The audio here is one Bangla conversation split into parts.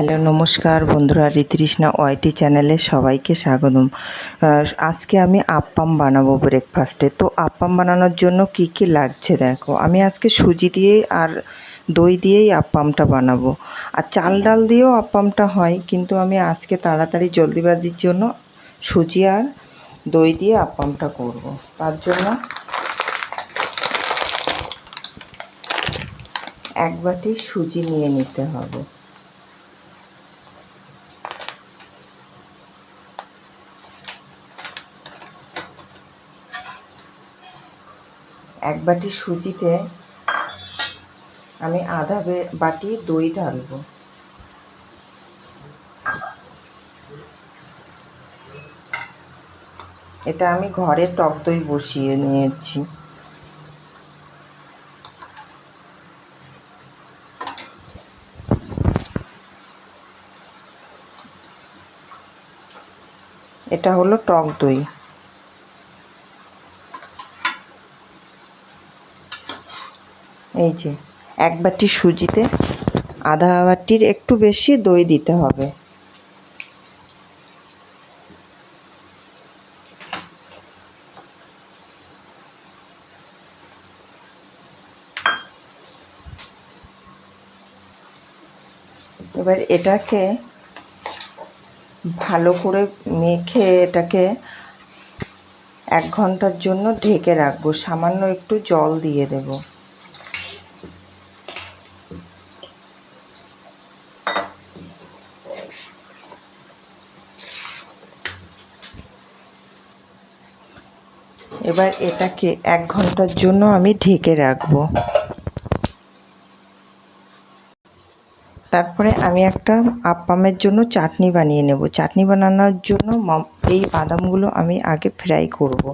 হ্যালো, নমস্কার বন্ধুরা রীতৃষ্ণা ওয়াইটি চ্যানেলে সবাইকে স্বাগতম। আজকে আমি আপ্পাম বানাবো ব্রেকফাস্টে তো আপ্পাম বানানোর জন্য কি কি লাগছে দেখো? আমি আজকে সুজি দিয়ে আর দই দিয়েই আপ্পামটা বানাবো। আর চাল ডাল দিয়েও আপ্পামটা হয়, কিন্তু আমি আজকে তাড়াতাড়ি জলদিবাজির জন্য সুজি আর দই দিয়ে আপ্পামটা করব। তার জন্য এক বাটি সুজি নিয়ে নিতে হবে। এক বাটি সুজিতে আমি আধা বাটি দই ঢালবো। এটা আমি ঘরে টক দই বসিয়ে নিয়েছি। এটা হলো টক দই। এই যে, এক বাটি সুজিতে আধা বাটির একটু বেশি দই দিতে হবে। এবার এটাকে ভালো করে মেখে এটাকে এক ঘণ্টার জন্য ঢেকে রাখব। সামান্য একটু জল দিয়ে দেবো। এবার এটাকে এক ঘণ্টার জন্য আমি ঢেকে রাখব। তারপরে আমি একটা আপামের জন্য চাটনি বানিয়ে নেব। চাটনি বানানোর জন্য এই বাদামগুলো আমি আগে ফ্রাই করব।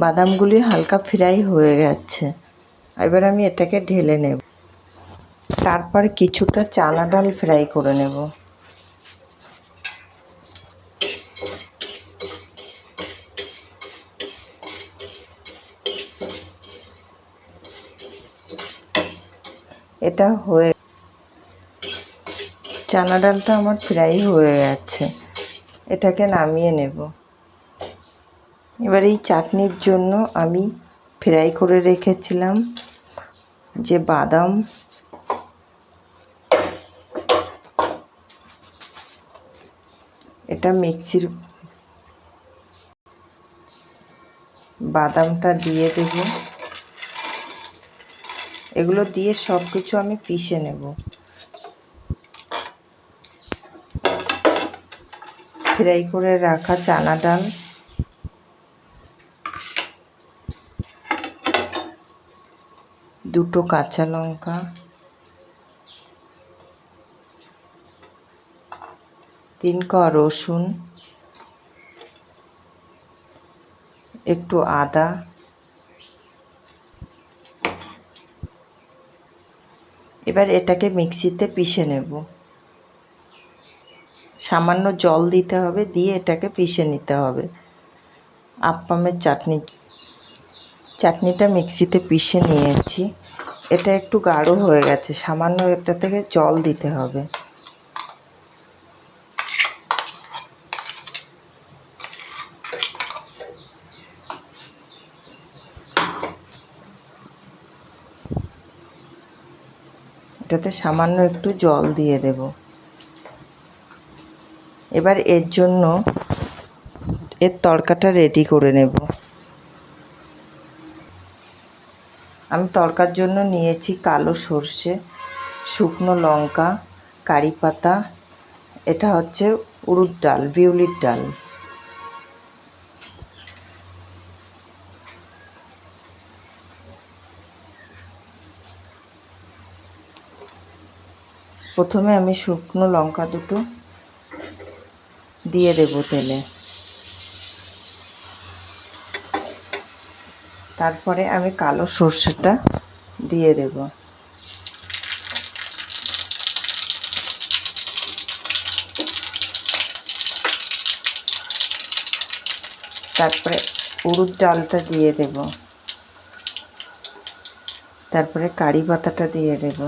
বাদামগুলি হালকা ফ্রাই হয়ে গেছে। এবার আমি এটাকে ঢেলে নেব। তারপর কিছুটা চানা ডাল ফ্রাই করে নেব। এটা হয়ে চানা ডালটা আমার ফ্রাই হয়ে গেছে। এটাকে নামিয়ে নেব। এবার এই চাটনির জন্য আমি ফ্রাই করে রেখেছিলাম যে বাদাম। এটা মিক্সির বাদামটা দিয়ে দেব। এগুলো দিয়ে সব কিছু আমি পিষে নেব। ফ্রাই করে রাখা চানা ডাল। দুটো কাঁচা লঙ্কা। তিন ক রসুন। একটু আদা। এবার এটাকে মিক্সিতে পিষে নেব। সামান্য জল দিতে হবে, দিয়ে এটাকে পিষে নিতে হবে। আপ্পামের চাটনি চাটনিটা মিক্সিতে পিষে নিয়েছি। এটা একটু গাঢ় হয়ে গেছে, সামান্য এটা থেকে জল দিতে হবে। এটাতে সামান্য একটু জল দিয়ে দেব। এবার এর জন্য এর তড়কাটা রেডি করে নেব। আমি তরকার জন্য নিয়েছি কালো সর্ষে, শুকনো লঙ্কা, কারি পাতা। এটা হচ্ছে উড়ুদ ডাল, বিউলির ডাল। প্রথমে আমি শুকনো লঙ্কা দুটো দিয়ে দেবো তেলে। তারপরে আমি কালো সর্ষেটা দিয়ে দেব। তারপরে উড়ুর ডালটা দিয়ে দেব। তারপরে কারি পাতাটা দিয়ে দেব।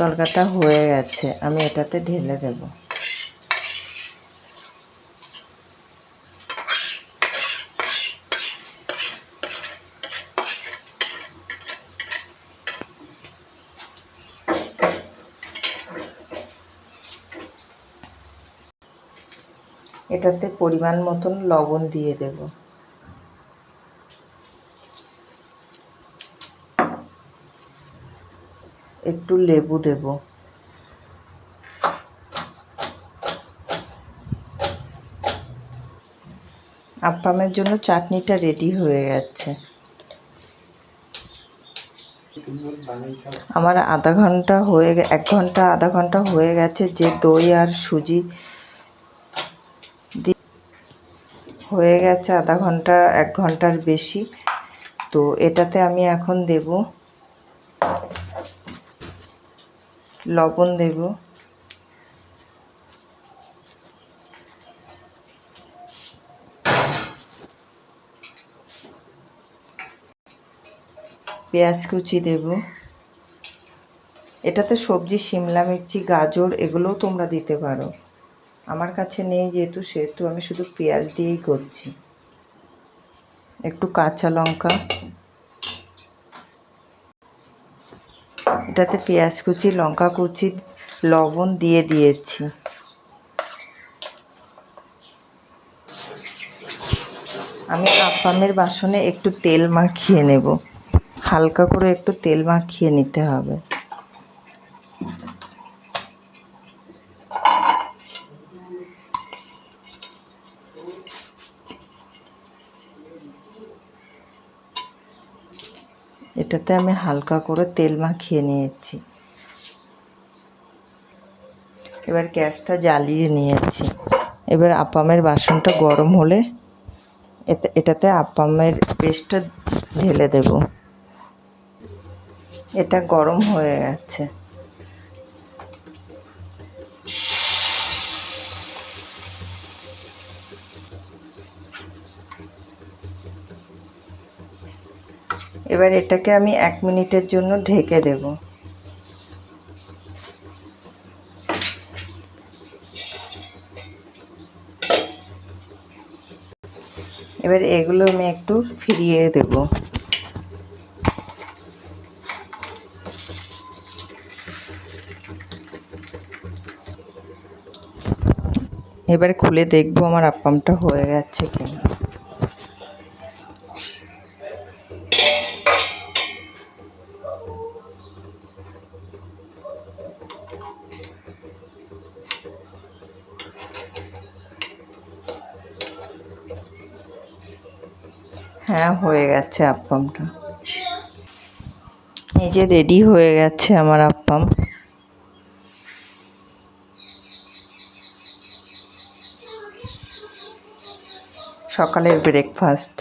তরকাটা হয়ে গেছে আমি এটাতে ঢেলে দেব। এটাতে পরিমাণ মতন লবণ দিয়ে দেব। একটু লেবু দেব। আপ্পামের জন্য চাটনিটা রেডি হয়ে গেছে। আমার আধা ঘণ্টা হয়ে এক ঘণ্টা, আধা ঘণ্টা হয়ে গেছে যে দই আর সুজি হয়ে গেছে আধা ঘণ্টা, এক ঘণ্টার বেশি। তো এটাতে আমি এখন দেব লবণ দেব। পেঁয়াজ কুচি দেব। এটাতে সবজি, শিমলা মির্চি, গাজর এগুলোও তোমরা দিতে পারো। আমার কাছে নেই যেহেতু, সেহেতু আমি শুধু পেঁয়াজ দিয়েই করছি। একটু কাঁচা লঙ্কা এটাতে পেঁয়াজ কুচি, লঙ্কা কুচি, লবণ দিয়ে দিয়েছি। আমি আপামের বাসনে একটু তেল মাখিয়ে নেব। হালকা করে একটু তেল মাখিয়ে নিতে হবে। এটাতে আমি হালকা করে তেল মাখিয়ে নিয়েছি। এবার গ্যাসটা জ্বালিয়ে নিয়েছি। এবার আপামের বাসনটা গরম হলে এটাতে আপামের পেস্টটা ঢেলে দেব। এটা গরম হয়ে গেছে। এবার এটাকে আমি এক মিনিটের জন্য ঢেকে দেব। এবার এগুলো আমি একটু ফিরিয়ে দেব। এবার খুলে দেখব আমার আপ্পামটা হয়ে গেছে কিনা। হ্যাঁ হয়ে গেছে আপ্পামটা। এই যে রেডি হয়ে গেছে আমার আপ্পাম। সকালের ব্রেকফাস্ট